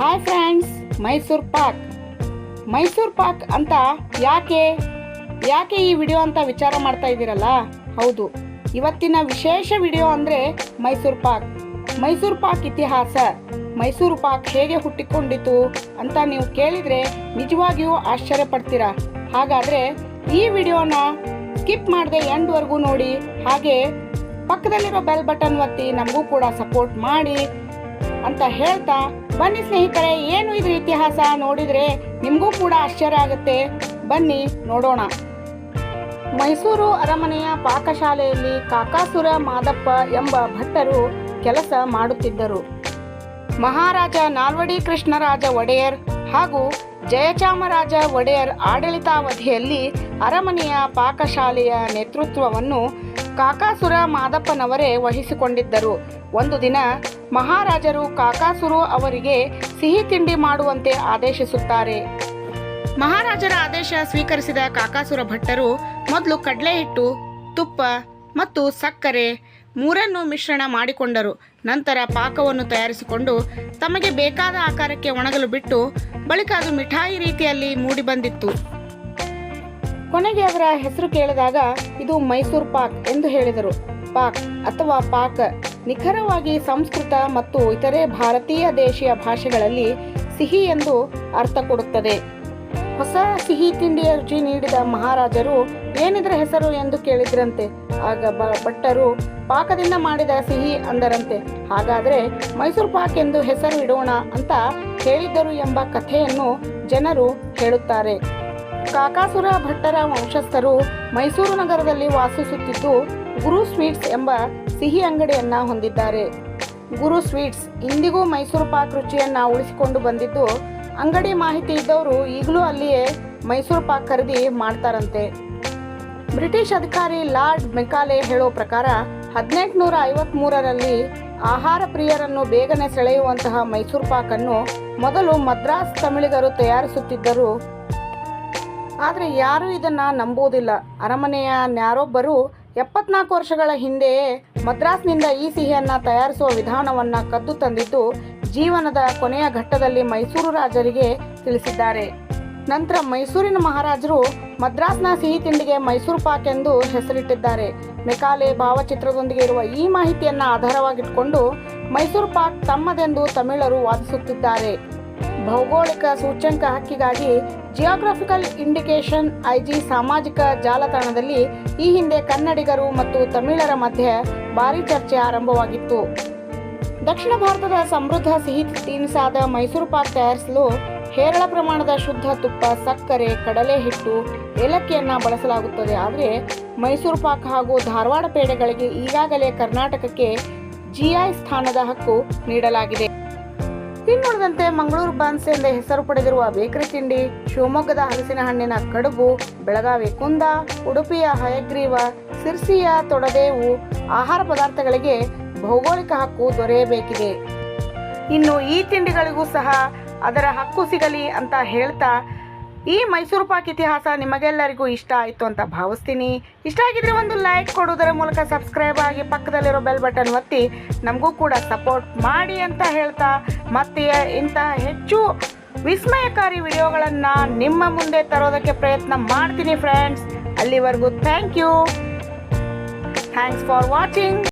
Hi friends Mysore pak Mysore pak ಅಂತ ಯಾಕೆ ಯಾಕೆ ಈ ವಿಡಿಯೋ ಅಂತ ವಿಚಾರ ಮಾಡ್ತಾ ಇದ್ದೀರಲ್ಲ? ಹೌದು, ಇವತ್ತಿನ ವಿಶೇಷ ವಿಡಿಯೋ ಅಂದರೆ ಮೈಸೂರು ಪಾಕ್ ಮೈಸೂರು ಪಾಕ್ ಇತಿಹಾಸ. ಮೈಸೂರು ಪಾಕ್ ಹೇಗೆ ಹುಟ್ಟಿಕೊಂಡಿತು ಅಂತ ನೀವು ಕೇಳಿದರೆ ನಿಜವಾಗಿಯೂ ಆಶ್ಚರ್ಯ ಪಡ್ತೀರಾ. ಹಾಗಾದರೆ ಈ ವಿಡಿಯೋನ ಸ್ಕಿಪ್ ಮಾಡದೆ ಎಂಡ್ವರೆಗೂ ನೋಡಿ. ಹಾಗೆ ಪಕ್ಕದಲ್ಲಿರೋ ಬೆಲ್ ಬಟನ್ ಒತ್ತಿ ನಮಗೂ ಕೂಡ ಸಪೋರ್ಟ್ ಮಾಡಿ. ಅಂತ ಹೇಳ್ತಾ ಬನ್ನಿ ಸ್ನೇಹಿತರೆ, ಏನು ಇದ್ರ ಇತಿಹಾಸ ನೋಡಿದ್ರೆ ನಿಮಗೂ ಕೂಡ ಆಶ್ಚರ್ಯ ಆಗುತ್ತೆ. ಬನ್ನಿ ನೋಡೋಣ. ಮೈಸೂರು ಅರಮನೆಯ ಪಾಕಶಾಲೆಯಲ್ಲಿ ಕಾಕಾಸುರ ಮಾದಪ್ಪ ಎಂಬ ಭಟ್ಟರು ಕೆಲಸ ಮಾಡುತ್ತಿದ್ದರು. ಮಹಾರಾಜ ನಾಲ್ವಡಿ ಕೃಷ್ಣರಾಜ ಒಡೆಯರ್ ಹಾಗೂ ಜಯಚಾಮರಾಜ ಒಡೆಯರ್ ಆಡಳಿತಾವಧಿಯಲ್ಲಿ ಅರಮನೆಯ ಪಾಕಶಾಲೆಯ ನೇತೃತ್ವವನ್ನು ಕಾಕಾಸುರ ಮಾದಪ್ಪನವರೇ ವಹಿಸಿಕೊಂಡಿದ್ದರು. ಒಂದು ದಿನ ಮಹಾರಾಜರು ಕಾಕಾಸುರು ಅವರಿಗೆ ಸಿಹಿ ತಿಂಡಿ ಮಾಡುವಂತೆ ಆದೇಶಿಸುತ್ತಾರೆ. ಮಹಾರಾಜರ ಆದೇಶ ಸ್ವೀಕರಿಸಿದ ಕಾಕಾಸುರ ಭಟ್ಟರು ಮೊದಲು ಕಡಲೆ ಹಿಟ್ಟು, ತುಪ್ಪ ಮತ್ತು ಸಕ್ಕರೆ ಮೂರನ್ನು ಮಿಶ್ರಣ ಮಾಡಿಕೊಂಡರು. ನಂತರ ಪಾಕವನ್ನು ತಯಾರಿಸಿಕೊಂಡು ತಮಗೆ ಬೇಕಾದ ಆಕಾರಕ್ಕೆ ಒಣಗಲು ಬಿಟ್ಟು ಬಳಿಕ ಅದು ಮಿಠಾಯಿ ರೀತಿಯಲ್ಲಿ ಮೂಡಿಬಂದಿತ್ತು ಕೊನೆಗೆ ಅವರ ಹೆಸರು ಕೇಳಿದಾಗ ಇದು ಮೈಸೂರು ಪಾಕ್ ಎಂದು ಹೇಳಿದರು. ಪಾಕ್ ಅಥವಾ ಪಾಕ ನಿಖರವಾಗಿ ಸಂಸ್ಕೃತ ಮತ್ತು ಇತರೆ ಭಾರತೀಯ ದೇಶೀಯ ಭಾಷೆಗಳಲ್ಲಿ ಸಿಹಿ ಎಂದು ಅರ್ಥ ಕೊಡುತ್ತದೆ. ಹೊಸ ಸಿಹಿ ತಿಂಡಿಯ ರುಚಿ ನೀಡಿದ ಮಹಾರಾಜರು ಏನಿದ್ರ ಹೆಸರು ಎಂದು ಕೇಳಿದ್ರಂತೆ. ಆಗ ಭಟ್ಟರು ಪಾಕದಿಂದ ಮಾಡಿದ ಸಿಹಿ ಅಂದರಂತೆ. ಹಾಗಾದರೆ ಮೈಸೂರು ಪಾಕ್ ಎಂದು ಹೆಸರು ಇಡೋಣ ಅಂತ ಹೇಳಿದ್ದರು ಎಂಬ ಕಥೆಯನ್ನು ಜನರು ಹೇಳುತ್ತಾರೆ. ಕಾಕಾಸುರ ಭಟ್ಟರ ವಂಶಸ್ಥರು ಮೈಸೂರು ನಗರದಲ್ಲಿ ವಾಸಿಸುತ್ತಿದ್ದು ಗುರು ಸ್ವೀಟ್ಸ್ ಎಂಬ ಸಿಹಿ ಅಂಗಡಿಯನ್ನ ಹೊಂದಿದ್ದಾರೆ. ಗುರು ಸ್ವೀಟ್ಸ್ ಇಂದಿಗೂ ಮೈಸೂರು ಪಾಕ್ ರುಚಿಯನ್ನ ಉಳಿಸಿಕೊಂಡು ಬಂದಿದ್ದು, ಅಂಗಡಿ ಮಾಹಿತಿ ಇದ್ದವರು ಈಗಲೂ ಅಲ್ಲಿಯೇ ಮೈಸೂರು ಪಾಕ್ ಖರೀದಿ ಮಾಡ್ತಾರಂತೆ. ಬ್ರಿಟಿಷ್ ಅಧಿಕಾರಿ ಲಾರ್ಡ್ ಮೆಕಾಲೆ ಹೇಳೋ ಪ್ರಕಾರ ಹದಿನೆಂಟುನೂರ ಐವತ್ಮೂರರಲ್ಲಿ ಆಹಾರ ಪ್ರಿಯರನ್ನು ಬೇಗನೆ ಸೆಳೆಯುವಂತಹ ಮೈಸೂರು ಪಾಕನ್ನು ಮೊದಲು ಮದ್ರಾಸ್ ತಮಿಳಿಗರು ತಯಾರಿಸುತ್ತಿದ್ದರು. ಆದರೆ ಯಾರೂ ಇದನ್ನು ನಂಬುವುದಿಲ್ಲ. ಅರಮನೆಯ ನ್ಯಾರೊಬ್ಬರು ಎಪ್ಪತ್ನಾಲ್ಕು ವರ್ಷಗಳ ಹಿಂದೆಯೇ ಮದ್ರಾಸ್ನಿಂದ ಈ ಸಿಹಿಯನ್ನು ತಯಾರಿಸುವ ವಿಧಾನವನ್ನು ಕದ್ದು ತಂದಿದ್ದು ಜೀವನದ ಕೊನೆಯ ಘಟ್ಟದಲ್ಲಿ ಮೈಸೂರು ರಾಜರಿಗೆ ತಿಳಿಸಿದ್ದಾರೆ. ನಂತರ ಮೈಸೂರಿನ ಮಹಾರಾಜರು ಮದ್ರಾಸ್ನ ಸಿಹಿ ತಿಂಡಿಗೆ ಮೈಸೂರು ಪಾಕ್ ಎಂದು ಹೆಸರಿಟ್ಟಿದ್ದಾರೆ. ಮೆಕಾಲೆ ಭಾವಚಿತ್ರದೊಂದಿಗೆ ಇರುವ ಈ ಮಾಹಿತಿಯನ್ನು ಆಧಾರವಾಗಿಟ್ಕೊಂಡು ಮೈಸೂರು ಪಾಕ್ ತಮ್ಮದೆಂದು ತಮಿಳರು ವಾದಿಸುತ್ತಿದ್ದಾರೆ. ಭೌಗೋಳಿಕ ಸೂಚ್ಯಂಕ ಹಕ್ಕಿಗಾಗಿ ಜಿಯೋಗ್ರಫಿಕಲ್ ಇಂಡಿಕೇಶನ್ ಐಜಿ ಸಾಮಾಜಿಕ ಜಾಲತಾಣದಲ್ಲಿ ಈ ಹಿಂದೆ ಕನ್ನಡಿಗರು ಮತ್ತು ತಮಿಳರ ಮಧ್ಯೆ ಭಾರೀ ಚರ್ಚೆ ಆರಂಭವಾಗಿತ್ತು. ದಕ್ಷಿಣ ಭಾರತದ ಸಮೃದ್ಧ ಸಿಹಿ ತಿನಿಸಾದ ಮೈಸೂರು ಪಾಕ್ ತಯಾರಿಸಲು ಹೇರಳ ಪ್ರಮಾಣದ ಶುದ್ಧ ತುಪ್ಪ, ಸಕ್ಕರೆ ಕಡಲೆ ಹಿಟ್ಟು ಏಲಕ್ಕಿಯನ್ನು ಬಳಸಲಾಗುತ್ತದೆ. ಆದರೆ ಮೈಸೂರು ಪಾಕ್ ಹಾಗೂ ಧಾರವಾಡ ಪೇಡೆಗಳಿಗೆ ಈಗಾಗಲೇ ಕರ್ನಾಟಕಕ್ಕೆ ಜಿಐ ಸ್ಥಾನದ ಹಕ್ಕು ನೀಡಲಾಗಿದೆ. ಇನ್ನುಳಿದಂತೆ ಮಂಗಳೂರು ಬಾನ್ಸ್ ಎಂದೇ ಹೆಸರು ಪಡೆದಿರುವ ಬೇಕರಿ ತಿಂಡಿ ಶಿವಮೊಗ್ಗದ ಹಲಸಿನ ಹಣ್ಣಿನ ಕಡುಬು, ಬೆಳಗಾವಿ ಕುಂದ, ಉಡುಪಿಯ ಹಯಗ್ರೀವ, ಸಿರ್ಸಿಯ ತೊಡದೇವು ಆಹಾರ ಪದಾರ್ಥಗಳಿಗೆ ಭೌಗೋಳಿಕ ಹಕ್ಕು ದೊರೆಯಬೇಕಿದೆ. ಇನ್ನು ಈ ತಿಂಡಿಗಳಿಗೂ ಸಹ ಅದರ ಹಕ್ಕು ಸಿಗಲಿ ಅಂತ ಹೇಳ್ತಾ ಈ ಮೈಸೂರು ಪಾಕ್ ಇತಿಹಾಸ ನಿಮಗೆಲ್ಲರಿಗೂ ಇಷ್ಟ ಆಯಿತು ಅಂತ ಭಾವಿಸ್ತೀನಿ. ಇಷ್ಟ ಆಗಿದ್ರೆ ಒಂದು ಲೈಕ್ ಕೊಡೋದರ ಮೂಲಕ ಸಬ್ಸ್ಕ್ರೈಬ್ ಆಗಿ ಪಕ್ಕದಲ್ಲಿರೋ ಬೆಲ್ ಬಟನ್ ಒತ್ತಿ, ನಮಗೂ ಕೂಡ ಸಪೋರ್ಟ್ ಮಾಡಿ ಅಂತ ಹೇಳ್ತಾ, ಮತ್ತೆ ಇಂತಹ ಹೆಚ್ಚು ವಿಸ್ಮಯಕಾರಿ ವಿಡಿಯೋಗಳನ್ನು ನಿಮ್ಮ ಮುಂದೆ ತರೋದಕ್ಕೆ ಪ್ರಯತ್ನ ಮಾಡ್ತೀನಿ ಫ್ರೆಂಡ್ಸ್ ಅಲ್ಲಿವರೆಗೂ thank you thanks for watching